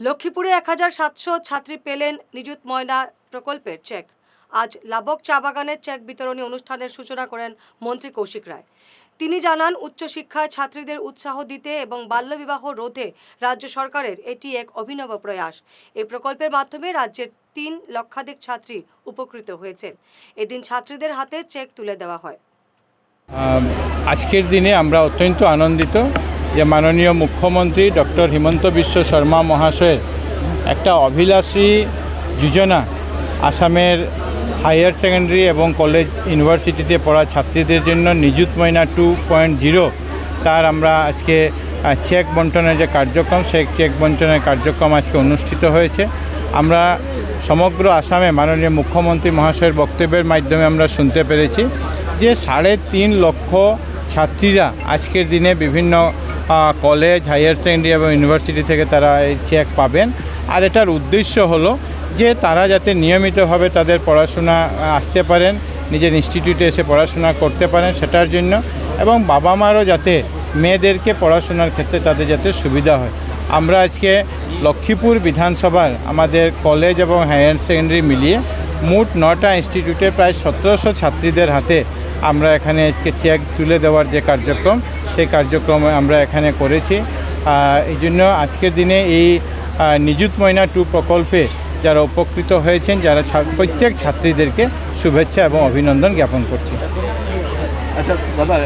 লক্ষ্মীপুরে এক হাজার সাতশো ছাত্রী পেলেন নিযুত ময়না প্রকল্পের চেক। আজ লাবক চা বাগানের চেক বিতরণী অনুষ্ঠানের সূচনা করেন মন্ত্রী কৌশিক রায়। তিনি জানান, উচ্চশিক্ষায় ছাত্রীদের উৎসাহ দিতে এবং বাল্যবিবাহ রোধে রাজ্য সরকারের এটি এক অভিনব প্রয়াস। এই প্রকল্পের মাধ্যমে রাজ্যের তিন লক্ষাধিক ছাত্রী উপকৃত হয়েছেন। এদিন ছাত্রীদের হাতে চেক তুলে দেওয়া হয়। আজকের দিনে আমরা অত্যন্ত আনন্দিত। যে মাননীয় মুখ্যমন্ত্রী ডক্টর হিমন্ত বিশ্ব শর্মা মহাশয়ের একটা অভিলাষী যোজনা আসামের হায়ার সেকেন্ডারি এবং কলেজ ইউনিভার্সিটিতে পড়া ছাত্রীদের জন্য নিযুত ময়না টু পয়েন্ট জিরো তার আমরা আজকে চেক বন্টনের যে কার্যক্রম, সেই চেক বন্টনের কার্যক্রম আজকে অনুষ্ঠিত হয়েছে। আমরা সমগ্র আসামে মাননীয় মুখ্যমন্ত্রী মহাশয়ের বক্তব্যের মাধ্যমে আমরা শুনতে পেরেছি যে সাড়ে তিন লক্ষ ছাত্রীরা আজকের দিনে বিভিন্ন কলেজ হায়ার সেকেন্ডারি এবং ইউনিভার্সিটি থেকে তারা এই চেক পাবেন। আর এটার উদ্দেশ্য হলো যে তারা যাতে নিয়মিতভাবে তাদের পড়াশোনা আসতে পারেন, নিজের ইনস্টিটিউটে এসে পড়াশোনা করতে পারেন সেটার জন্য এবং বাবা মারও যাতে মেয়েদেরকে পড়াশোনার ক্ষেত্রে তাদের যাতে সুবিধা হয়। আমরা আজকে লক্ষ্মীপুর বিধানসভার আমাদের কলেজ এবং হায়ার সেকেন্ডারি মিলিয়ে মোট নটা ইনস্টিটিউটে প্রায় সতেরোশো ছাত্রীদের হাতে আমরা এখানে আজকে চেক তুলে দেওয়ার যে কার্যক্রম, সেই কার্যক্রম আমরা এখানে করেছি। এই জন্য আজকের দিনে এই নিযুত ময়না টু প্রকল্পে যারা উপকৃত হয়েছেন, যারা প্রত্যেক ছাত্রীদেরকে শুভেচ্ছা এবং অভিনন্দন জ্ঞাপন করছি। আচ্ছা দাদা